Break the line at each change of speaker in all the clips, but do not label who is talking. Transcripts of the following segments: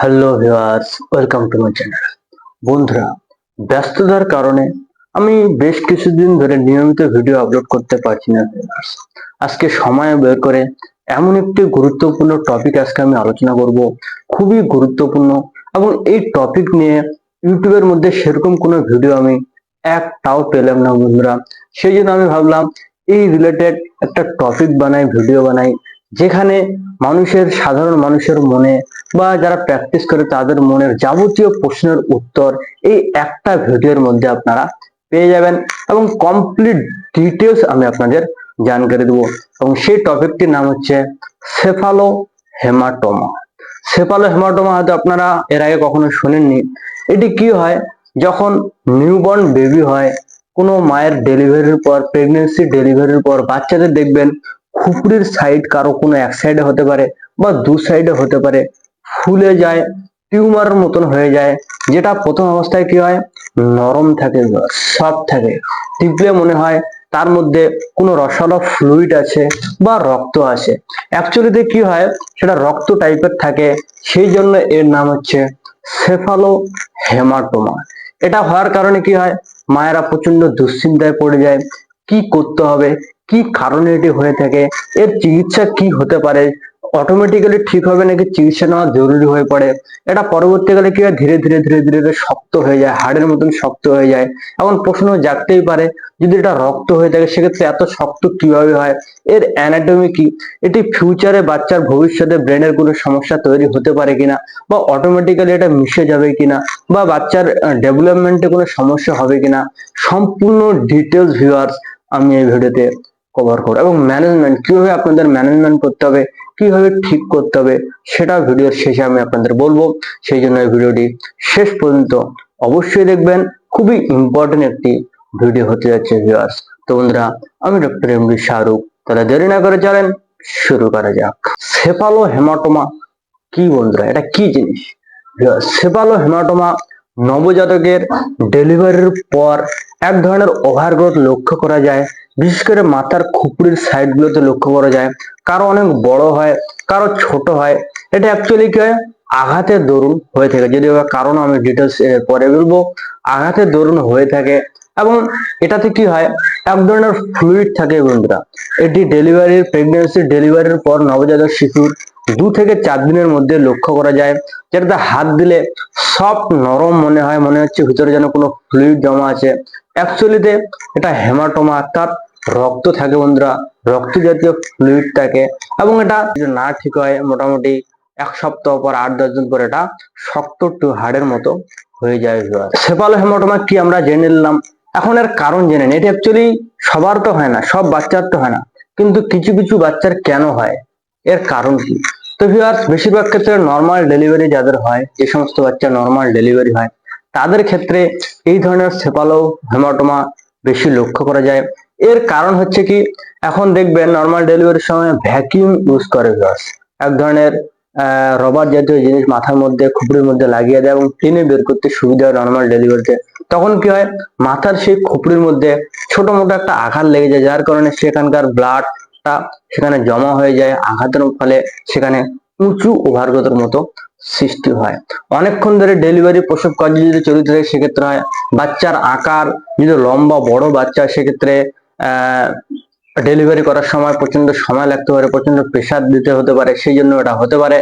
Hello viewers welcome to my channel বন্ধুরা, ব্যস্ততার কারণে আমি বেশ কিছুদিন ধরে নিয়মিত ভিডিও আপলোড করতে পারছি না। আজকে সময় বের করে এমন একটি গুরুত্বপূর্ণ টপিক আজকে আমি আলোচনা করব। খুবই গুরুত্বপূর্ণ এবং এই টপিক নিয়ে ইউটিউবের মধ্যে সেরকম কোনো ভিডিও আমি একটাও পেলাম না বন্ধুরা। সেই জন্য আমি ভাবলাম, এই রিলেটেড একটা টপিক বানাই ভিডিও বানাই। যেখানে মানুষের, সাধারণ মানুষের মনে বা যারা প্র্যাকটিস করে তাদের মনের যাবতীয় প্রশ্নের উত্তর এই একটা ভিডিওর মধ্যে আপনারা পেয়ে যাবেন এবং কমপ্লিট ডিটেলস আমি আপনাদের জানকারি দেবো। এবং সেই টপিকটির নাম হচ্ছে সেফালো হেমাটোমা সেফালো হেমাটোমা হয়তো আপনারা এর আগে কখনো শুনেননি। এটি কি হয়? যখন নিউবর্ন বেবি হয়, কোনো মায়ের ডেলিভারির পর প্রেগনেন্সি ডেলিভারির পর বাচ্চাদের দেখবেন খুপড়ির সাইড কারও কোনো এক সাইডে হতে পারে বা দু সাইডে হতে পারে। ফুলে যায়, টিউমারের মতন হয়ে যায়, যেটা প্রথম অবস্থায় কি হয়? নরম থাকে সফট থাকে। টিপলে মনে হয় তার মধ্যে কোনো রসালো ফ্লুইড আছে বা রক্ত আছে। অ্যাকচুয়ালিতে কি হয়? সেটা রক্ত টাইপের থাকে, সেই জন্য এর নাম হচ্ছে সেফালো হেমাটোমা এটা হওয়ার কারণে কি হয়? মায়েরা প্রচণ্ড দুশ্চিন্তায় পড়ে যায়। কি করতে হবে? কি কারণে এটি হয়ে থাকে? এর চিকিৎসা কি হতে পারে? অটোমেটিক্যালি ঠিক হবে নাকি চিকিৎসা নেওয়া জরুরি হয়ে পড়ে? এটা পরবর্তীকালে কি হয়? ধীরে ধীরে ধীরে ধীরে শক্ত হয়ে যায়, হাড়ের মতন শক্ত হয়ে যায়। এমন প্রশ্ন জাগতেই পারে, যদি এটা রক্ত হয়ে থাকে, সেক্ষেত্রে এত শক্ত কীভাবে হয়? এর অ্যানাটমি কি? এটি ফিউচারে বাচ্চার ভবিষ্যতে ব্রেনের কোনো সমস্যা তৈরি হতে পারে কিনা? বা অটোমেটিক্যালি এটা মিশে যাবে কিনা? বা বাচ্চার ডেভেলপমেন্টে কোনো সমস্যা হবে কিনা? সম্পূর্ণ ডিটেলস ভিউয়ার্স আমি এই ভিডিওতে কভার করব এবং ম্যানেজমেন্ট কীভাবে আপনাদের ম্যানেজমেন্ট করতে হবে, কীভাবে ঠিক করতে হবে সেটা ভিডিওর শেষে আমি আপনাদের বলব। সেই জন্য ভিডিওটি শেষ পর্যন্ত অবশ্যই দেখবেন। খুবই ইম্পর্টেন্ট একটি ভিডিও হতে যাচ্ছে ভিউয়ার্স তো বন্ধুরা, আমি ডক্টর এম ডি শাহরুখ। তাহলে দেরি না করে চলেন, শুরু করা যাক। সেপালো হেমাটোমা কি বন্ধুরা? এটা কি জিনিস? সেপালো হেমাটোমা নবজাতকের ডেলিভারির পর এক ধরনের ওভারগ্রোথ লক্ষ্য করা যায়। বিশেষ করে মাথার খুপড়ির সাইড গুলোতে লক্ষ্য করা যায়। কারও অনেক বড় হয়, কারও ছোট হয়। এটা অ্যাকচুয়ালি কি হয়? আঘাতের দরুন হয়ে থাকে। যদি কারণ আমি ডিটেলস পরে বলব। আঘাতের দরুন হয়ে থাকে এবং এটাতে কি হয়? এক ধরনের ফ্লুইড থাকে বন্ধুরা। এটি ডেলিভারির প্রেগনেন্সি ডেলিভারির পর নবজাতক শিশুর দু থেকে চার দিনের মধ্যে লক্ষ্য করা যায়। যেটাতে হাত দিলে সফট নরম মনে হয়, মনে হচ্ছে ভিতরে যেন কোনো ফ্লুইড জমা আছে। অ্যাকচুয়ালিতে এটা হেমাটোমা অর্থাৎ রক্ত থাকে বন্ধুরা। রক্ত জাতীয় ফ্লুইড থাকে। এবং এটা না ঠিক হয়, মোটামুটি এক সপ্তাহ পর আট দশ দিন পর এটা শক্ত টু হাড়ের মতো হয়ে যায় সেপালো হেমাটোমা কি আমরা জেনে নিলাম। এখন এর কারণ জেনে নিই। এটা অ্যাকচুয়ালি সবার তো হয় না, সব বাচ্চার তো হয় না। কিন্তু কিছু কিছু বাচ্চার কেন হয়? এর কারণ কি? তো ভিউয়ার্স বেশিরভাগ ক্ষেত্রে নর্মাল ডেলিভারি যাদের হয়, যে সমস্ত বাচ্চা নর্মাল ডেলিভারি হয়, তাদের ক্ষেত্রে এই ধরনের সেপালো হেমাটোমা বেশি লক্ষ্য করা যায়। এর কারণ হচ্ছে কি, এখন দেখবেন নর্মাল ডেলিভারির সময় ভ্যাকিউম ইউজ করে ভিউয়ার্স এক ধরনের রবার জাতীয় জিনিস মাথার মধ্যে, খুপড়ির মধ্যে লাগিয়ে দেয় এবং টেনে বের করতে সুবিধা হয় নর্মাল ডেলিভারিতে তখন কি হয়, মাথার সেই খুপড়ির মধ্যে ছোট মোটো একটা আঘাত লেগে যায়, যার কারণে সেখানকার ব্লাডটা সেখানে জমা হয়ে যায়, আঘাতের ফলে সেখানে উঁচু ওভারগ্রোথের মতো সৃষ্টি হয়। অনেকক্ষণ ধরে ডেলিভারি প্রসব কার্য যদি চলিত থাকে, সেক্ষেত্রে হয় বাচ্চার আকার, যদি লম্বা, বড় বাচ্চা, সেক্ষেত্রে ডেলিভারি করার সময় প্রচণ্ড সময় লাগতে পারে প্রচণ্ড প্রেসার দিতে হতে পারে, সেই জন্য এটা হতে পারে।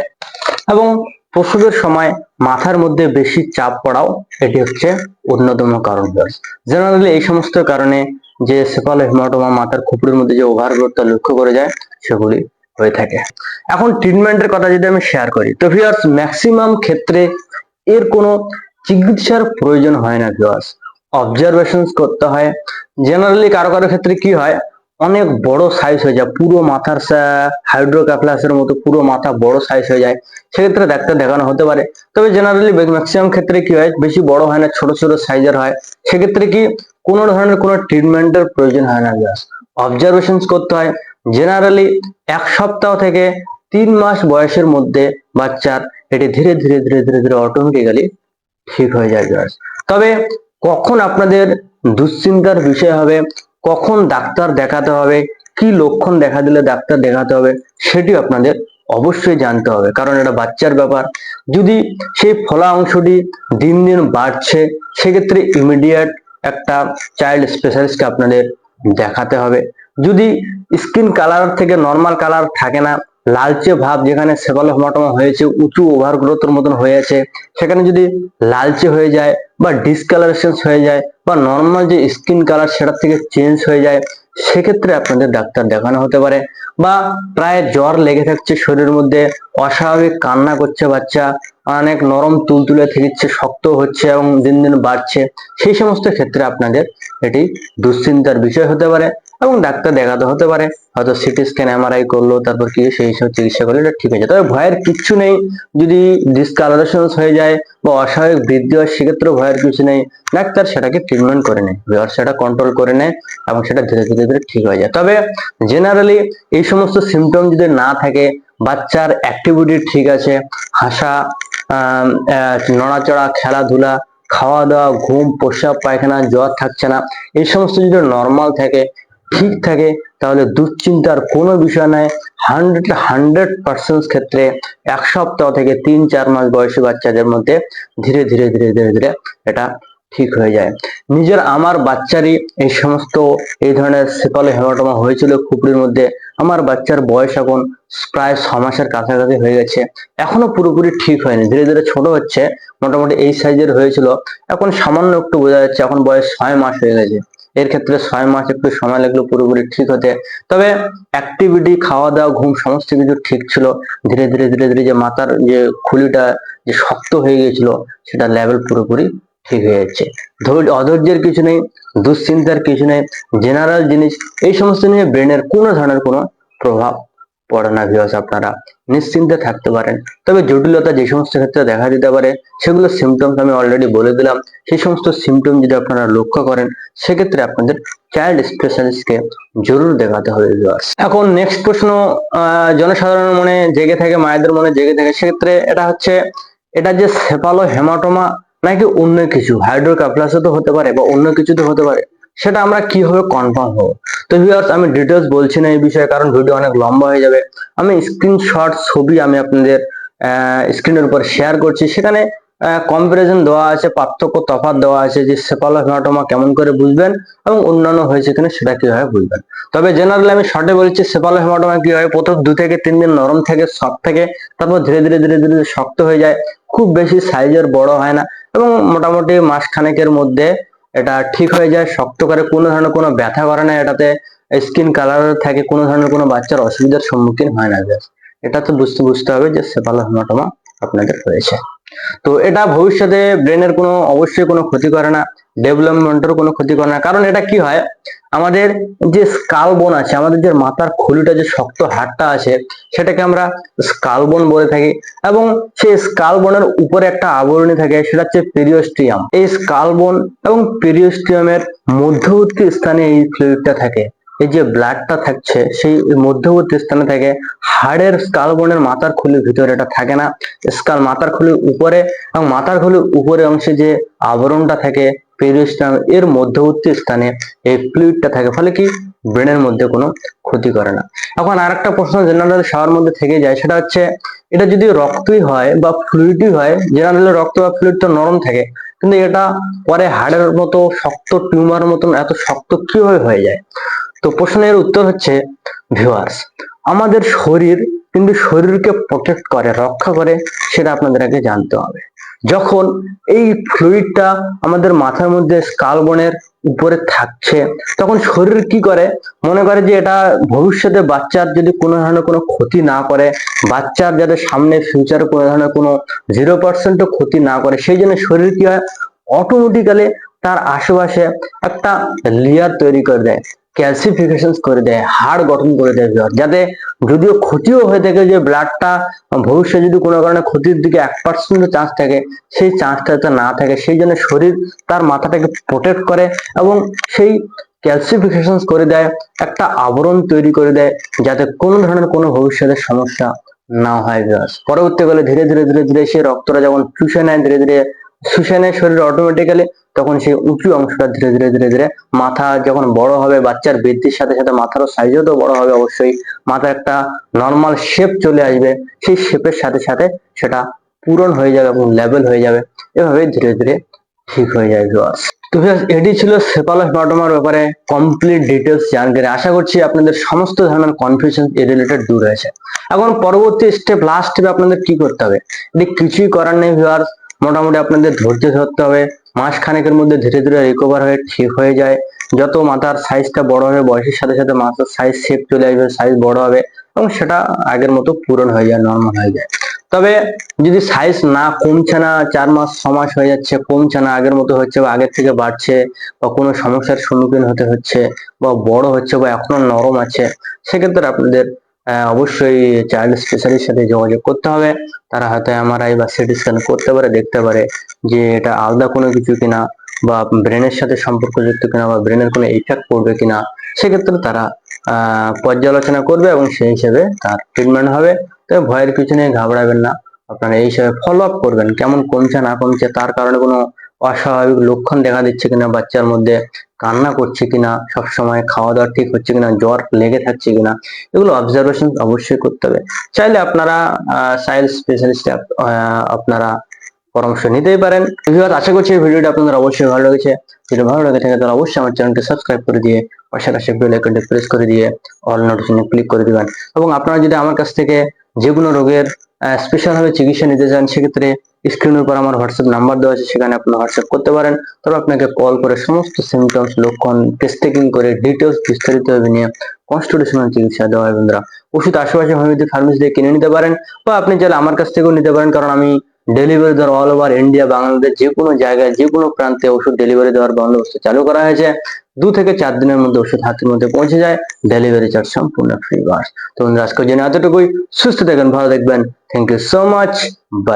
এবং প্রসবের সময় মাথার মধ্যে বেশি চাপ পড়াও, এটি হচ্ছে অন্যতম কারণ। জেনারেলি এই সমস্ত কারণে যে সেপাল হেমাটোমা মাথার খুপড়ির মধ্যে যে ওভারগ্রোথটা লক্ষ্য করে যায়, সেগুলি হয়ে থাকে। এখন ট্রিটমেন্টের কথা যদি আমি শেয়ার করি, তো ভিউয়ার্স ম্যাক্সিমাম ক্ষেত্রে এর কোনো চিকিৎসার প্রয়োজন হয় না ভিউয়ার্স অবজারভেশন করতে হয়। জেনারেলি কারও কারও ক্ষেত্রে কি হয় অনেক বড় সাইজ হয়ে যায়। পুরো মাথার হাইড্রোক্যাপ্লাসের মতো পুরো মাথা বড় সাইজ হয়ে যায়। সেক্ষেত্রে ডাক্তার দেখানো হতে পারে। তবে জেনারেলি ম্যাক্সিমাম ক্ষেত্রে কি হয়, বেশি বড় হয় না, ছোট ছোট সাইজের হয়। সেক্ষেত্রে কি, কোনো ধরনের কোনো ট্রিটমেন্টের প্রয়োজন হয় না। অবজারভেশন করতে হয়। জেনারেলি এক সপ্তাহ থেকে তিন মাস বয়সের মধ্যে বাচ্চার এটি ধীরে ধীরে ধীরে ধীরে ধীরে অটোমেটিক্যালি ঠিক হয়ে যায়। জাস্ট তবে কখন আপনাদের দুশ্চিন্তার বিষয় হবে কখন ডাক্তার দেখাতে হবে, কি লক্ষণ দেখা দিলে ডাক্তার দেখাতে হবে সেটি আপনাদের অবশ্যই জানতে হবে। কারণ এটা বাচ্চার ব্যাপার। যদি সেই ফলা অংশটি দিন দিন বাড়ছে, সেক্ষেত্রে ইমিডিয়েট একটা চাইল্ড স্পেশালিস্টকে আপনাদের দেখাতে হবে। যদি স্কিন কালার থেকে নর্মাল কালার থাকে না লালচে ভাব যেখানে সেবালোহমাটোমা হয়েছে, উঁচু ওভারগ্রোথের মতন হয়েছে সেখানে যদি লালচে হয়ে যায় বা ডিসকালারেশন হয়ে যায় বা নর্মাল যে স্কিন কালার সেটার থেকে চেঞ্জ হয়ে যায়, সেক্ষেত্রে আপনাদের ডাক্তার দেখানো হতে পারে। বা প্রায় জ্বর লেগে থাকছে শরীরের মধ্যে, অস্বাভাবিক কান্না করছে বাচ্চা অনেক নরম তুলতুলে থেকেছে শক্ত হচ্ছে এবং দিন দিন বাড়ছে। সেই সমস্ত ক্ষেত্রে আপনাদের এটি দুশ্চিন্তার বিষয় হতে পারে এবং ডাক্তার দেখাতে হতে পারে। হয়তো সিটি স্ক্যান, এমআরআই করল, তারপর কি সেই সব চিকিৎসা করলে, এটা ঠিক আছে তবে ভয়ের কিচ্ছু নেই। যদি ডিসকালারেশন হয়ে যায় বা অস্বাভাবিক বৃদ্ধি হয়, সেক্ষেত্রেও ভয়ের কিছু নেই। ডাক্তার সেটাকে ট্রিটমেন্ট করে নেয় ভিওর সেটা কন্ট্রোল করে নেয় এবং সেটা ধীরে ধীরে ধীরে ঠিক হয়ে যায়। তবে জেনারেলি এই সমস্ত সিমটম যদি না থাকে, বাচ্চার অ্যাক্টিভিটি ঠিক আছে, হাসা নড়াচড়া, খেলাধুলা খাওয়া দাওয়া ঘুম, প্রস্রাব, পায়খানা, জ্বর থাকছে না। এই সমস্ত যদি নর্মাল থাকে, ঠিক থাকে, তাহলে দুশ্চিন্তার কোনো বিষয় নাই। হান্ড্রেড হান্ড্রেড পার্সেন্ট ক্ষেত্রে এক সপ্তাহ থেকে তিন, চার মাস বয়সী বাচ্চাদের মধ্যে ধীরে ধীরে ধীরে ধীরে ধীরে এটা ঠিক হয়ে যায়। নিজের আমার বাচ্চারই এই সমস্ত এই ধরনের সেপালে হেমাটোমা হয়েছিল খুপড়ির মধ্যে। আমার বাচ্চার বয়স এখন প্রায় ছ মাসের কাছাকাছি হয়ে গেছে। এখনও পুরোপুরি ঠিক হয়নি। ধীরে ধীরে ছোট হচ্ছে, মোটামুটি এই সাইজের হয়েছিল। এখন সামান্য একটু বোঝা যাচ্ছে এখন বয়স ছয় মাস হয়ে গেছে। এর ক্ষেত্রে ছয় মাস একটু সময় লাগল পুরোপুরি ঠিক হতে। তবে অ্যাক্টিভিটি খাওয়া দাওয়া ঘুম সমস্ত কিছু ঠিক ছিল। ধীরে ধীরে ধীরে ধীরে যে মাথার যে খুলিটা যে শক্ত হয়ে গেছিল, সেটা লেভেল পুরোপুরি ঠিক হয়ে যাচ্ছে ধৈর্য, অধৈর্যের কিছু নেই, দুশ্চিন্তার কিছু নেই জেনারেল জিনিস, এই সমস্ত নিয়ে ব্রেনের কোনো ধরনের কোনো প্রভাব পড়ে না ভিউয়ার্স আপনারা। নিশ্চিন্তে থাকতে পারেন। তবে জটিলতা যে সমস্ত ক্ষেত্রে দেখা দিতে পারে, সেগুলো সিমটমস আমি অলরেডি বলে দিলাম। সেই সমস্ত সিমটম যদি আপনারা লক্ষ্য করেন, সেক্ষেত্রে আপনাদের চাইল্ড স্পেশালিস্টকে জরুর দেখাতে হবে ভিউয়ার্স এখন নেক্সট প্রশ্ন জনসাধারণের মনে জেগে থাকে, মায়েদের মনে জেগে থাকে, সেক্ষেত্রে এটা হচ্ছে, এটা যে সেপালো হেমাটোমা নাকি অন্য কিছু? হাইড্রোক্যাপ্লাসও তো হতে পারে বা অন্য কিছু তো হতে পারে। সেটা আমরা কীভাবে কনফার্ম হব? তো ভিউয়ার্স আমি ডিটেলস বলছি না এই বিষয়ে, কারণ ভিডিও অনেক লম্বা হয়ে যাবে। আমি স্ক্রিনশট ছবি আমি আপনাদের স্ক্রিনের উপর শেয়ার করছি। সেখানে কম্পারিজন দেওয়া আছে, পার্থক্য তফাৎ দেওয়া আছে যে সেপালো হেমাটোমা কেমন করে বুঝবেন এবং অন্যান্য হয়েছে কিনা সেটা কীভাবে বুঝবেন। তবে জেনারেলি আমি শর্টে বলছি সেপালো হেমাটোমা কি হয় প্রথম দু থেকে তিন দিন নরম থেকে সফট থেকে, তারপর ধীরে ধীরে ধীরে ধীরে শক্ত হয়ে যায়। খুব বেশি সাইজের বড় হয় না। এবং মোটামুটি মাস খানেকের মধ্যে এটা ঠিক হয়ে যায়, শক্ত করে কোনো ধরনের কোনো ব্যথা করে না, এটাতে স্কিন কালার থাকে কোনো ধরনের কোনো বাচ্চার অসুবিধার সম্মুখীন হয় না। এটা তো বুঝতে বুঝতে হবে যে সেপালা হেমাটোমা আপনাদের হয়েছে তো এটা ভবিষ্যতে ব্রেনের কোনো, অবশ্যই কোনো ক্ষতি করে না ডেভেলপমেন্টের কোনো ক্ষতি করে না। কারণ এটা কি হয়, আমাদের যে স্কাল বোন আছে, আমাদের যে মাথার খুলিটা, যে শক্ত হাড়টা আছে, সেটাকে আমরা স্কাল বোন বলে থাকি এবং সেই স্কাল বোনের উপরে একটা আবরণী থাকে, সেটা হচ্ছে পেরিওস্ট্রিয়াম এই স্কাল বোন এবং পেরিওস্ট্রিয়ামের মধ্যবর্তী স্থানে এই ফ্লুইডটা থাকে। এই যে ব্লাডটা থাকছে, সেই মধ্যবর্তী স্থানে থাকে, হাড়ের স্কাল বোনের মাথার খুলির ভিতরে এটা থাকে না। স্কাল মাথার খুলির উপরে এবং মাথার খুলির উপরে অংশে যে আবরণটা থাকে পেরিওস্টাম এর মধ্যবর্তী স্থানে এই ফ্লুইডটা থাকে, ফলে কি? ব্রেনের মধ্যে কোনো ক্ষতি করে না। এখন আরেকটা প্রশ্ন জেনারেল সবার মধ্যে থেকে যায়, সেটা হচ্ছে, এটা যদি রক্তই হয় বা ফ্লুইডই হয় জেনারেল রক্ত বা ফ্লুইড তো নরম থাকে, কিন্তু এটা পরে হাড়ের মতো শক্ত টিউমার মতন এত শক্ত কীভাবে হয়ে যায়? তো প্রশ্নের উত্তর হচ্ছে ভিউয়ার্স আমাদের শরীর কিন্তু শরীরকে প্রোটেক্ট করে, রক্ষা করে, সেটা আপনাদের আগে জানতে হবে। যখন এই ফ্লুইডটা আমাদের মাথার মধ্যে স্কাল বনের উপরে থাকছে, তখন শরীর কি করে? মনে করে যে এটা ভবিষ্যতে বাচ্চার যদি কোনো ধরনের কোনো ক্ষতি না করে, বাচ্চার যাতে সামনে ফিউচারে কোনো ধরনের কোনো জিরো পার্সেন্টও ক্ষতি না করে, সেই জন্য শরীর কি হয়? অটোমেটিক্যালি তার আশেপাশে একটা লেয়ার তৈরি করে দেয় ক্যালসিফিকেশন করে দেয়, হাড় গঠন করে দেয় যাতে যদিও ক্ষতিও হয়ে থাকে যে ব্লাডটা ভবিষ্যতে যদি কোনো কারণে ক্ষতির দিকে এক পার্সেন্ট চান্স থাকে, সেই চান্সটা যাতে না থাকে, সেই জন্য শরীর তার মাথাটাকে প্রোটেক্ট করে এবং সেই ক্যালসিফিকেশন করে দেয়, একটা আবরণ তৈরি করে দেয়, যাতে কোনো ধরনের কোনো ভবিষ্যতের সমস্যা না হয়। পরবর্তীকালে ধীরে ধীরে ধীরে ধীরে সেই রক্তটা যখন চুষে নেয় ধীরে ধীরে শুষে শরীর অটোমেটিক্যালি তখন সেই উঁচু অংশটা ধীরে ধীরে ধীরে ধীরে মাথা যখন বড় হবে, বাচ্চার বৃদ্ধির সাথে সাথে মাথারও সাইজও তো বড় হবে অবশ্যই। মাথার একটা নর্মাল শেপ চলে আসবে। সেই শেপের সাথে সাথে সেটা পূরণ হয়ে যাবে এবং লেভেল হয়ে যাবে। এভাবে ধীরে ধীরে ঠিক হয়ে যায় ভিউয়ার্স তো এটি ছিল সেপালোস্টমার ব্যাপারে কমপ্লিট ডিটেলস জানকারি। আশা করছি আপনাদের সমস্ত ধরনের কনফিউশন এ রিলেটেড দূর হয়েছে। এখন পরবর্তী স্টেপ লাস্ট স্টেপে আপনাদের কি করতে হবে? এটি কিছুই করার নেই ভিউয়ার্স মোটামুটি আপনাদের ধৈর্য ধরতে হবে। মাস খানেকের মধ্যে ধীরে ধীরে রিকভার হয়ে ঠিক হয়ে যায়। যত মাথার সাইজটা বড় হবে, বয়সের সাথে সাথে মাথার সাইজ শেপ চলে আসবে সাইজ বড় হবে এবং সেটা আগের মতো পূরণ হয়ে যায় নর্মাল হয়ে যায়। তবে যদি সাইজ না কমছে না, চার মাস, ছ মাস হয়ে যাচ্ছে, কমছে না, আগের মতো হচ্ছে বা আগের থেকে বাড়ছে বা কোনো সমস্যার সম্মুখীন হতে হচ্ছে বা বড় হচ্ছে বা এখনও নরম আছে, সেক্ষেত্রে আপনাদের অবশ্যই চাইল্ড স্পেশালিস্ট সাথে যোগাযোগ করতে হবে। তারা হয়তো এমআরআই বা সিটি স্ক্যান করতে পারে, দেখতে পারে যে এটা আলাদা কোনো কিছু কিনা বা ব্রেনের সাথে সম্পর্কযুক্ত কিনা বা ব্রেনের কোনো ইফেক্ট পড়বে কিনা, সেক্ষেত্রে তারা পর্যালোচনা করবে এবং সেই হিসেবে তার ট্রিটমেন্ট হবে। তবে ভয়ের পিছনে ঘাবড়াবেন না। আপনারা এই হিসাবে ফলো আপ করবেন, কেমন কমছে না কমছে, তার কারণে কোনো অস্বাভাবিক লক্ষণ দেখা দিচ্ছে কিনা বাচ্চার মধ্যে কান্না করছে কিনা, সবসময় খাওয়া দাওয়া ঠিক হচ্ছে কিনা, জ্বর লেগে থাকছে কিনা, এগুলো অবজারভেশন অবশ্যই করতে হবে। চাইলে আপনারা চাইল্ড স্পেশালিস্ট আপনারা পরামর্শ নিতেই পারেন। ভিউয়ার আশা করছি এই ভিডিওটা আপনাদের অবশ্যই ভালো লেগেছে। যদি ভালো লেগে থাকে তাহলে অবশ্যই আমার চ্যানেলটি সাবস্ক্রাইব করে দিয়ে পাশাপাশি বেল আইকনটি প্রেস করে দিয়ে অল নোটিফিকেশনে ক্লিক করে দিবেন। এবং আপনারা যদি আমার কাছ থেকে যে কোনো রোগের স্পেশাল ভাবে চিকিৎসা নিতে চান, সেক্ষেত্রে স্ক্রিনের উপর আমার হোয়াটসঅ্যাপ নাম্বার দেওয়া আছে, সেখানে আপনি হোয়াটসঅ্যাপ করতে পারেন। তবে আপনাকে কল করে সমস্ত সিমটমস লক্ষণ টেস্টিং করে ডিটেলস বিস্তারিতভাবে নিয়ে কনস্টিটিউশনাল চিকিৎসা দেওয়া হয় বন্ধুরা। ওষুধ আশেপাশে হোমিওপ্যাথি ফার্মেসি দিয়ে কিনে নিতে পারেন বা আপনি চাইলে আমার কাছ থেকেও নিতে পারেন, কারণ আমি ডেলিভারি দেওয়ার অল ওভার ইন্ডিয়া বাংলাদেশ যে কোনো জায়গায়, যে কোনো প্রান্তে ওষুধ ডেলিভারি দেওয়ার বন্দোবস্ত চালু করা হয়েছে। দু থেকে চার দিনের মধ্যে ওষুধ হাতের মধ্যে পৌঁছে যায় ডেলিভারি চার্জ সম্পূর্ণ ফ্রি বাস। তো বন্ধুরা আজকে জেনে এতটুকুই। সুস্থ থাকবেন ভালো দেখবেন thank you so much bye